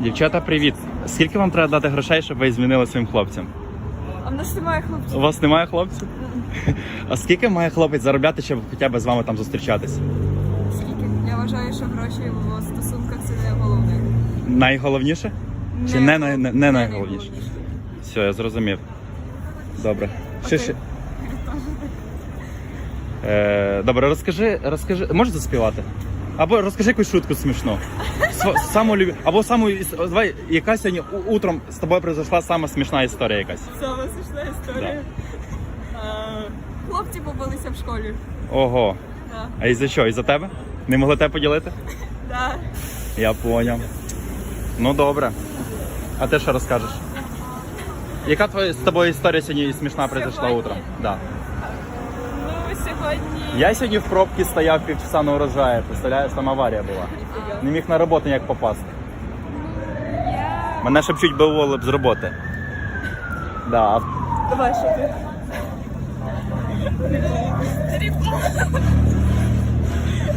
Дівчата, привіт. Скільки вам треба дати грошей, щоб ви змінили своїм хлопцям? А в нас немає хлопців. У вас немає хлопців? А скільки має хлопець заробляти, щоб хоча б з вами там зустрічатися? Скільки? Я вважаю, що гроші в стосунках це не головне. Найголовніше? Чи не, най- не, не найголовніше? Все, я зрозумів. Добре. Що ще? Е, добре, розкажи, розкажи. Можеш заспівати? Або розкажи якусь шутку смішну. Саму любі... Або саму давай, яка сьогодні утром з тобою произошла сама смішна історія якась. Саме смішна історія. А, Хлопці побилися в школі. Ого. Да. А із-за що? Із-за тебе? Не могли тебе поділити? Да. Я поняв. Ну добре. А ти що розкажеш? Яка твоя з тобою історія сьогодні смішна произошла утром? Да. Сьогодні. Я сьогодні в пробці стояв півчаса на урожаї, представляєш, там аварія була. Не міг на роботу ніяк попасти. Я... Мене ще б чуть би б з роботи. Да. а Давай, що ти?